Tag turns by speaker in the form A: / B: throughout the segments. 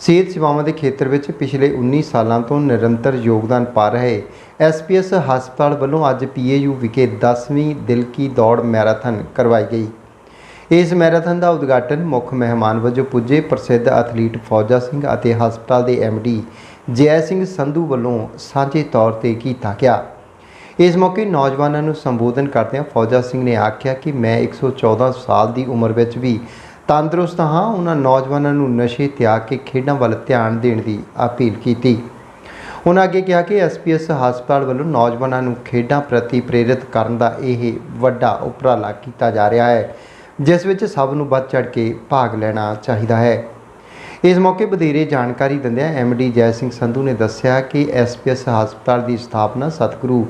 A: ਸਿਹਤ ਸੇਵਾਵਾਂ ਦੇ ਖੇਤਰ ਵਿੱਚ ਪਿਛਲੇ 19 ਸਾਲਾਂ ਤੋਂ ਨਿਰੰਤਰ ਯੋਗਦਾਨ ਪਾ ਰਹੇ ਐਸਪੀਐਸ ਹਸਪਤਾਲ ਵੱਲੋਂ ਅੱਜ ਪੀਏਯੂ ਵਿਖੇ 10ਵੀਂ ਦਿਲ ਕੀ ਦੌੜ ਮੈਰਾਥਨ ਕਰਵਾਈ ਗਈ। ਇਸ ਮੈਰਾਥਨ ਦਾ ਉਦਘਾਟਨ ਮੁੱਖ ਮਹਿਮਾਨ ਵਜੋਂ ਪੁੱਜੇ ਪ੍ਰਸਿੱਧ ਐਥਲੀਟ ਫੌਜਾ ਸਿੰਘ ਅਤੇ ਹਸਪਤਾਲ ਦੇ ਐਮਡੀ ਜੈ ਸਿੰਘ ਸੰਧੂ ਵੱਲੋਂ ਸਾਂਝੇ ਤੌਰ ਤੇ ਕੀਤਾ ਗਿਆ। ਇਸ ਮੌਕੇ ਨੌਜਵਾਨਾਂ ਨੂੰ ਸੰਬੋਧਨ ਕਰਦਿਆਂ ਫੌਜਾ ਸਿੰਘ ਨੇ ਆਖਿਆ ਕਿ ਮੈਂ 114 ਸਾਲ ਦੀ ਉਮਰ ਵਿੱਚ ਵੀ ਤੰਦਰੁਸਤ ਹਾਂ, ਉਹਨਾਂ ਨੌਜਵਾਨਾਂ ਨੂੰ ਨਸ਼ੇ ਤਿਆਗ ਕੇ ਖੇਡਾਂ ਵੱਲ ਧਿਆਨ ਦੇਣ ਦੀ ਅਪੀਲ ਕੀਤੀ। ਉਹਨਾਂ ਅੱਗੇ ਕਿਹਾ ਕਿ ਐਸਪੀਐਸ ਹਸਪਤਾਲ ਵੱਲੋਂ ਨੌਜਵਾਨਾਂ ਨੂੰ ਖੇਡਾਂ ਪ੍ਰਤੀ ਪ੍ਰੇਰਿਤ ਕਰਨ ਦਾ ਇਹ ਵੱਡਾ ਉਪਰਾਲਾ ਕੀਤਾ ਜਾ ਰਿਹਾ ਹੈ, ਜਿਸ ਵਿੱਚ ਸਭ ਨੂੰ ਵੱਧ ਚੜ ਕੇ ਭਾਗ ਲੈਣਾ ਚਾਹੀਦਾ ਹੈ। ਇਸ ਮੌਕੇ ਵਧੇਰੇ ਜਾਣਕਾਰੀ ਦਿੰਦਿਆਂ ਐਮਡੀ ਜੈ ਸਿੰਘ ਸੰਧੂ ਨੇ ਦੱਸਿਆ ਕਿ ਐਸਪੀਐਸ ਹਸਪਤਾਲ ਦੀ ਸਥਾਪਨਾ ਸਤਿਗੁਰੂ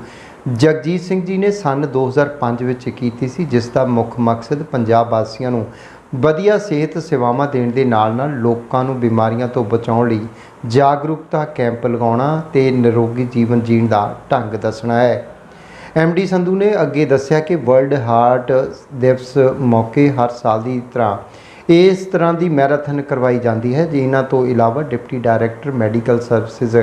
A: ਜਗਜੀਤ ਸਿੰਘ ਜੀ ਨੇ ਸੰਨ 2005 ਵਿੱਚ ਕੀਤੀ ਸੀ, ਜਿਸ ਦਾ ਮੁੱਖ ਮਕਸਦ ਪੰਜਾਬ ਵਾਸੀਆਂ ਨੂੰ ਵਧੀਆ ਸਿਹਤ ਸੇਵਾਵਾਂ ਦੇਣ ਦੇ ਨਾਲ-ਨਾਲ ਲੋਕਾਂ ਨੂੰ ਬਿਮਾਰੀਆਂ ਤੋਂ ਬਚਾਉਣ ਲਈ ਜਾਗਰੂਕਤਾ ਕੈਂਪ ਲਗਾਉਣਾ ਤੇ ਨਿਰੋਗੀ ਜੀਵਨ ਜੀਣ ਦਾ ਢੰਗ ਦੱਸਣਾ ਹੈ। ਐਮਡੀ ਸੰਧੂ ਨੇ ਅੱਗੇ ਦੱਸਿਆ ਕਿ ਵਰਲਡ ਹਾਰਟ ਦਿਵਸ ਮੌਕੇ ਹਰ ਸਾਲ ਦੀ ਤਰ੍ਹਾਂ ਇਸ ਤਰ੍ਹਾਂ ਦੀ ਮੈਰਾਥਨ ਕਰਵਾਈ ਜਾਂਦੀ ਹੈ। ਜਿਨ੍ਹਾਂ ਤੋਂ ਇਲਾਵਾ deputy director, medical services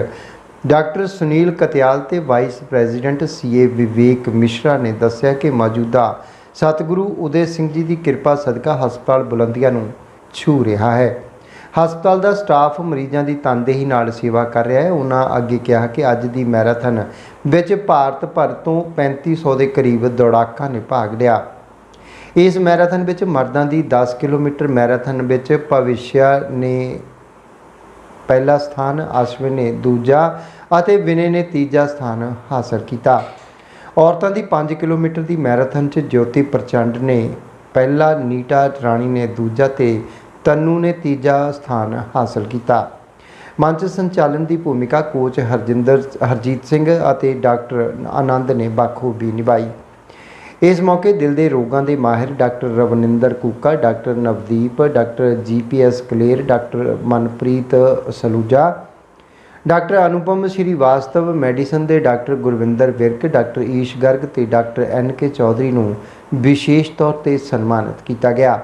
A: doctor Sunil Katyal ਤੇ vice president CA Vivek Mishra ਨੇ ਦੱਸਿਆ ਕਿ ਮੌਜੂਦਾ ਸਤਿਗੁਰੂ ਉਦੇ ਸਿੰਘ ਜੀ ਦੀ ਕਿਰਪਾ ਸਦਕਾ ਹਸਪਤਾਲ ਬੁਲੰਦੀਆਂ ਨੂੰ ਛੂ ਰਿਹਾ ਹੈ। ਹਸਪਤਾਲ ਦਾ ਸਟਾਫ ਮਰੀਜ਼ਾਂ ਦੀ ਤਨਦੇਹੀ ਨਾਲ ਸੇਵਾ ਕਰ ਰਿਹਾ ਹੈ। ਉਹਨਾਂ ਅੱਗੇ ਕਿਹਾ ਕਿ ਅੱਜ ਦੀ ਮੈਰਾਥਨ ਵਿੱਚ ਭਾਰਤ ਭਰ ਤੋਂ 3500 ਦੇ ਕਰੀਬ ਦੌੜਾਕਾਂ ਨੇ ਭਾਗ ਲਿਆ। ਇਸ ਮੈਰਾਥਨ ਵਿੱਚ ਮਰਦਾਂ ਦੀ 10 ਕਿਲੋਮੀਟਰ ਮੈਰਾਥਨ ਵਿੱਚ ਭਵਿਸ਼ਿਆ ਨੇ ਪਹਿਲਾ ਸਥਾਨ, ਅਸ਼ਵਿਨ ਨੇ ਦੂਜਾ ਅਤੇ ਵਿਨੇ ਨੇ ਤੀਜਾ ਸਥਾਨ ਹਾਸਲ ਕੀਤਾ। ਔਰਤਾਂ ਦੀ 5 ਕਿਲੋਮੀਟਰ ਦੀ ਮੈਰਾਥਨ 'ਚ ਜੋਤੀ ਪ੍ਰਚੰਡ ਨੇ। ਪਹਿਲਾ ਨੀਟਾ ਰਾਣੀ ਨੇ ਦੂਜਾ ਤੇ ਤਨੂ ਨੇ ਤੀਜਾ ਸਥਾਨ ਹਾਸਲ ਕੀਤਾ। ਮੰਚ ਸੰਚਾਲਨ ਦੀ ਭੂਮਿਕਾ ਕੋਚ ਹਰਜਿੰਦਰ, ਹਰਜੀਤ ਸਿੰਘ ਅਤੇ ਡਾਕਟਰ ਆਨੰਦ ਨੇ ਬਾਖੂਬੀ ਨਿਭਾਈ। ਇਸ ਮੌਕੇ ਦਿਲ ਦੇ ਰੋਗਾਂ ਦੇ ਮਾਹਿਰ doctor Ravninder Kooka, doctor Navdeep, doctor GPS Kaler, doctor Manpreet Saluja doctor Anupam Srivastava medicine ਦੇ ਡਾਕਟਰ ਗੁਰਵਿੰਦਰ ਵਿਰਕ, ਡਾਕਟਰ ਈਸ਼ ਗਰਗ ਤੇ ਡਾਕਟਰ ਐਨ ਕੇ ਚੌਧਰੀ ਨੂੰ ਵਿਸ਼ੇਸ਼ ਤੌਰ ਤੇ ਸਨਮਾਨਿਤ ਕੀਤਾ ਗਿਆ।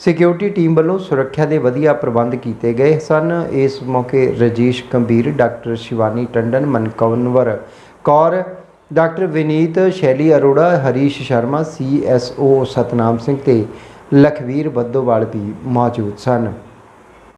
A: ਸਿਕਿਉਰਿਟੀ ਟੀਮ ਵੱਲੋਂ ਸੁਰੱਖਿਆ ਦੇ ਵਧੀਆ ਪ੍ਰਬੰਧ ਕੀਤੇ ਗਏ ਸਨ। ਇਸ ਮੌਕੇ ਰਜੇਸ਼ ਗੰਭੀਰ, ਡਾਕਟਰ ਸ਼ਿਵਾਨੀ ਟੰਡਨ ਮਨਕਵਨਵਰ ਕੌਰ, ਡਾਕਟਰ ਵਿਨੀਤ, ਸ਼ੈਲੀ ਅਰੋੜਾ, ਹਰੀਸ਼ ਸ਼ਰਮਾ ਸੀਐਸਓ ਸਤਨਾਮ ਸਿੰਘ ਤੇ ਲਖਵੀਰ ਬੱਦੋਵਾਲ ਵੀ ਮੌਜੂਦ ਸਨ।